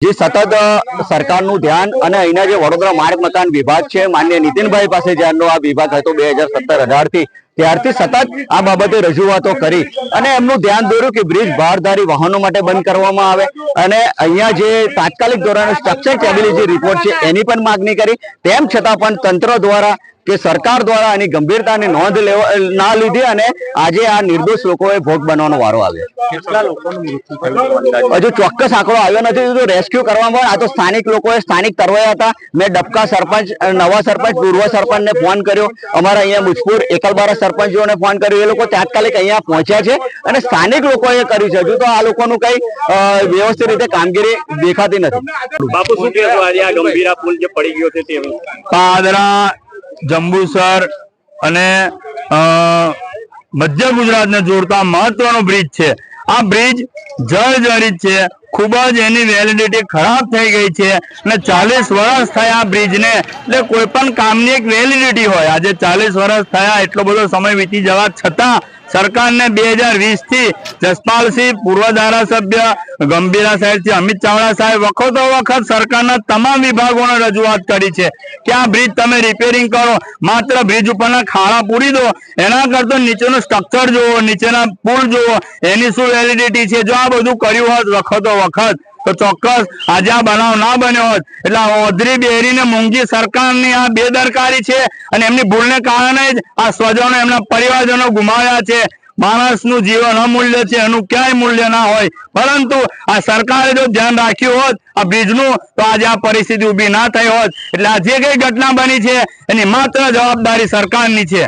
જે સતત સરકારનું ધ્યાન અને અહીંના જે વડોદરા માર્ગ મકાન વિભાગ છે, માન્ય નીતિનભાઈ પાસે જ્યારનો આ વિભાગ હતો, બે હજાર સત્તર અઢારથી ત્યારથી સતત આ બાબતે રજૂઆતો કરી અને એમનું ધ્યાન દોર્યું કે બ્રિજ ભારધારી વાહનો માટે બંધ કરવામાં આવે અને અહીંયા જે તાત્કાલિક ધોરણે સ્ટ્રક્ચર સ્ટેબિલિટી રિપોર્ટ છે એની પણ માગણી કરી. તેમ છતાં પણ તંત્ર દ્વારા કે સરકાર દ્વારા એની ગંભીરતાની નોંધ લેવા ના લીધી અને આજે આ નિર્દોષ લોકોએ ભોગ બનવાનો વારો આવ્યો? હજુ ચોક્કસ આંકડો આવ્યો નથી. તો રેસ્ક્યુ કરવામાં આ તો સ્થાનિક લોકોએ સ્થાનિક તરવાયા હતા. મેં ડબકા સરપંચ નવા સરપંચ પૂર્વ સરપંચને ફોન કર્યો. અમારા અહીંયા મુજપુર એકલબારા સરપંચોને ફોન કર્યો. એ લોકો તાત્કાલિક અહીંયા પહોંચ્યા છે અને સ્થાનિક લોકોએ કર્યું છે. હજુ તો આ લોકોનું કઈ વ્યવસ્થિત રીતે કામગીરી દેખાતી નથી. બાપુ શું કહેશો? આજે આ ગંભીરા પુલ જે પડી ગયો છે તે પાદરા જંબુસર અને અ, મધ્ય ગુજરાતને જોડતા મહત્વનો બ્રિજ છે. આ બ્રિજ જર્જરિત છે. ખૂબ જ એની વેલિડિટી ખરાબ થઈ ગઈ છે અને ચાલીસ વર્ષ થયા આ બ્રિજને. એટલે કોઈ પણ કામની એક વેલિડિટી હોય. આજે ચાલીસ વર્ષ થયા, એટલો બધો સમય વીતી જવા છતાં સરકારને બે હજાર વીસથી જસપાલસિંહ પૂર્વ ધારાસભ્ય ગંભીરા સાહેબથી અમિત ચાવડા સાહેબ વખતો વખત સરકારના તમામ વિભાગોને રજૂઆત કરી છે કે આ બ્રિજ તમે રિપેરિંગ કરો, માત્ર બ્રિજ ઉપરના ખાડા પૂરી દો, એના કરતો નીચેનું સ્ટ્રક્ચર જુઓ, નીચેના પુલ જુઓ, એની શું વેલિડિટી છે, જો આ બધું કર્યું હોત વખતો વખત. તો ચોક્કસ આજે આ બનાવ ના બન્યો હોત. એટલે ઓધરી બેરી ને મૂંગી સરકારની આ બેદરકારી છે અને એમની ભૂલને કારણે જ આ સ્વજનો એમના પરિવારજનો ગુમાવ્યા છે. માણસનું જીવન અમૂલ્ય છે, એનું ક્યાંય મૂલ્ય ના હોય. પરંતુ આ સરકારે જો ધ્યાન રાખ્યું હોત, આ બ્રિજનું તો આજે આ પરિસ્થિતિ ઊભી ના થઈ હોત. એટલે આ જે કઈ ઘટના બની છે, એની માત્ર જવાબદારી સરકારની છે.